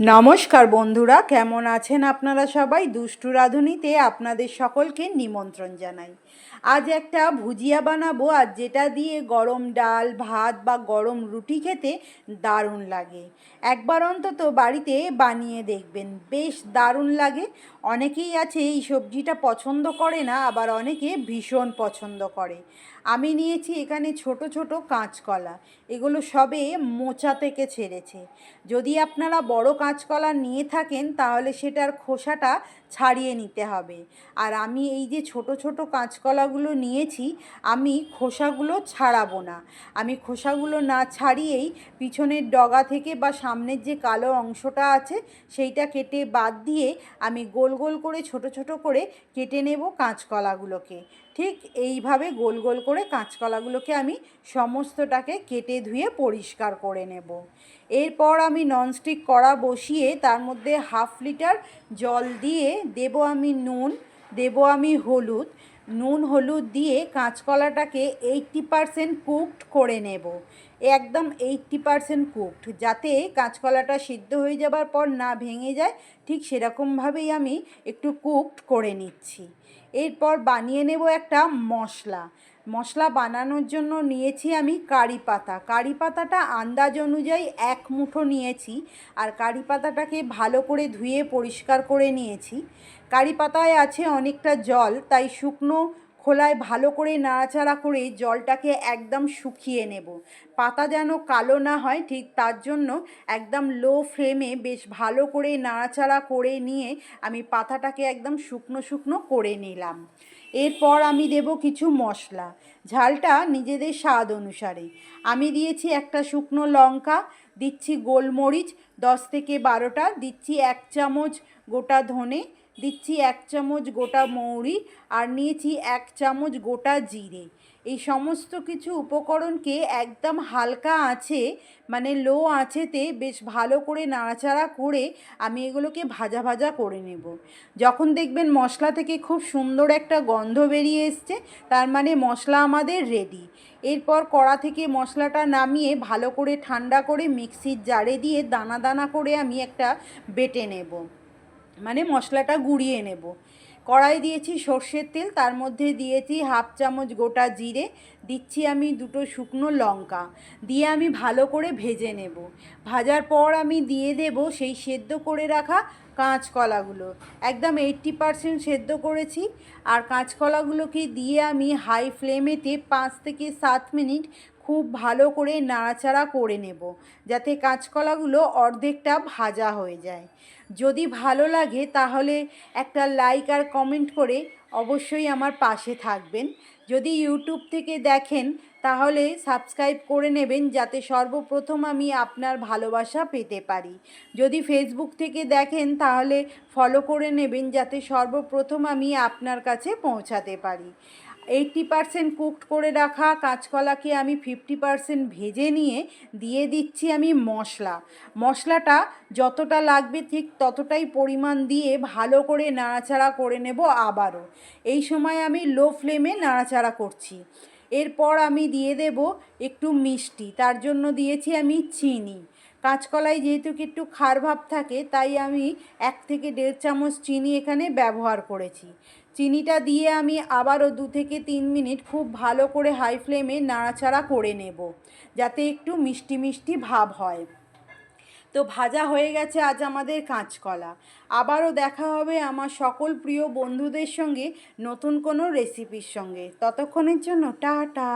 নমস্কার বন্ধুরা, কেমন আছেন আপনারা সবাই? দুষ্টু রাঁধুনিতে আপনাদের সকলকে নিমন্ত্রণ জানাই। আজ একটা ভুজিয়া বানাবো, আর যেটা দিয়ে গরম ডাল, ভাত বা গরম রুটি খেতে দারুণ লাগে। একবার অন্তত বাড়িতে বানিয়ে দেখবেন, বেশ দারুণ লাগে। অনেকেই আছে এই সবজিটা পছন্দ করে না, আবার অনেকে ভীষণ পছন্দ করে। আমি নিয়েছি এখানে ছোট ছোট কাঁচকলা, এগুলো সবে মোচা থেকে ছেড়েছে। যদি আপনারা বড় কাঁচকলা নিয়ে থাকেন, তাহলে সেটার খোসাটা ছাড়িয়ে নিতে হবে। আর আমি এই যে ছোট ছোট কাঁচকলাগুলো নিয়েছি, আমি খোসাগুলো ছাড়াবো না। আমি খোসাগুলো না ছাড়িয়েই পিছনের ডগা থেকে বা সামনের যে কালো অংশটা আছে, সেইটা কেটে বাদ দিয়ে আমি গোল গোল করে ছোট ছোট করে কেটে নেব কাঁচকলাগুলোকে। ঠিক এইভাবে গোল গোল করে কাঁচকলাগুলোকে আমি সমস্তটাকে কেটে ধুয়ে পরিষ্কার করে নেব। এরপর আমি ননস্টিক কড়া বসিয়ে তার মধ্যে হাফ লিটার জল দিয়ে দেব আমি নুন দেব আমি হলুদ, নুন হলুদ দিয়ে কাঁচকলাটাকে এইটটি পারসেন্ট কুকড করে নেব। একদম এইটটি পারসেন্ট কুকড যাতে কাঁচকলাটা সিদ্ধ হয়ে যাবার পর না ভেঙে যায়, ঠিক সেরকমভাবেই আমি একটু কুকড করে নিচ্ছি। এরপর বানিয়ে নেব একটা মশলা। মশলা বানানোর জন্য নিয়েছি আমি কারি পাতা। কারি পাতাটা আন্দাজ অনুযায়ী এক মুঠো নিয়েছি আর কারি পাতাটাকে ভালো করে ধুয়ে পরিষ্কার করে নিয়েছি। কারি পাতায় আছে অনেকটা জল, তাই শুকনো খোলায় ভালো করে নাড়াচাড়া করে জলটাকে একদম শুকিয়ে নেব। পাতা যেন কালো না হয়, ঠিক তার জন্য একদম লো ফ্লেমে বেশ ভালো করে নাড়াচাড়া করে নিয়ে আমি পাতাটাকে একদম শুকনো শুকনো করে নিলাম। এরপর আমি দেব কিছু মশলা। ঝালটা নিজেদের স্বাদ অনুসারে। আমি দিয়েছি একটা শুকনো লঙ্কা, দিচ্ছি গোলমরিচ, দশ থেকে বারোটা, দিচ্ছি এক চামচ গোটা ধনে দিচ্ছি এক চামচ গোটা মৌরি আর নিয়েছি এক চামচ গোটা জিরে। এই সমস্ত কিছু উপকরণকে একদম হালকা আছে মানে লো আঁচেতে বেশ ভালো করে নাড়াচাড়া করে আমি এগুলোকে ভাজা ভাজা করে নেব। যখন দেখবেন মশলা থেকে খুব সুন্দর একটা গন্ধ বেরিয়ে এসছে, তার মানে মশলা আমাদের রেডি এরপর কড়া থেকে মশলাটা নামিয়ে ভালো করে ঠান্ডা করে মিক্সির জারে দিয়ে দানা দানা করে আমি একটা বেটে নেব। মানে মশলাটা গুঁড়িয়ে নেব। কড়াই দিয়েছি সর্ষের তেল, তার মধ্যে দিয়েছি হাফ চামচ গোটা জিরে, দিচ্ছি আমি দুটো শুকনো লঙ্কা। দিয়ে আমি ভালো করে ভেজে নেব। ভাজার পর আমি দিয়ে দেব সেই সেদ্ধ করে রাখা কাঁচকলাগুলো। একদম এইট্টি পারসেন্ট সেদ্ধ করেছি। আর কাঁচকলাগুলোকে দিয়ে আমি হাই ফ্লেমেতে পাঁচ থেকে সাত মিনিট খুব ভালো করে নাড়াচাড়া করে নেব, যাতে কাঁচকলাগুলো অর্ধেকটা ভাজা হয়ে যায়। যদি ভালো লাগে তাহলে একটা লাইক আর কমেন্ট করে অবশ্যই আমার পাশে থাকবেন। যদি ইউটিউব থেকে দেখেন, তাহলে সাবস্ক্রাইব করে নেবেন যাতে সর্বপ্রথম আমি আপনার ভালোবাসা পেতে পারি। যদি ফেসবুক থেকে দেখেন, তাহলে ফলো করে নেবেন যাতে সর্বপ্রথম আমি আপনার কাছে পৌঁছাতে পারি। এইটটি পারসেন্ট কুকড করে রাখা, কাঁচকলাকে আমি ফিফটি পারসেন্ট ভেজে নিয়ে দিয়ে দিচ্ছি আমি মশলা। মশলাটা যতটা লাগবে ঠিক ততটাই পরিমাণ দিয়ে ভালো করে নাড়াচাড়া করে নেব আবারও। এই সময় আমি লো ফ্লেমে নাড়াচাড়া করছি। এরপর আমি দিয়ে দেব একটু মিষ্টি, তার জন্য দিয়েছি আমি চিনি। কাঁচকলায় যেহেতু একটু খার ভাব থাকে, তাই আমি এক থেকে দেড় চামচ চিনি এখানে ব্যবহার করেছি। চিনিটা দিয়ে আমি আবারও দু থেকে তিন মিনিট খুব ভালো করে হাই ফ্লেমে নাড়াচাড়া করে নেব, যাতে একটু মিষ্টি মিষ্টি ভাব হয়। তো ভাজা হয়ে গেছে আজ আমাদের কাঁচকলা। আবারও দেখা হবে আমার সকল প্রিয় বন্ধুদের সঙ্গে নতুন কোনো রেসিপির সঙ্গে। ততক্ষণের জন্য টাটা।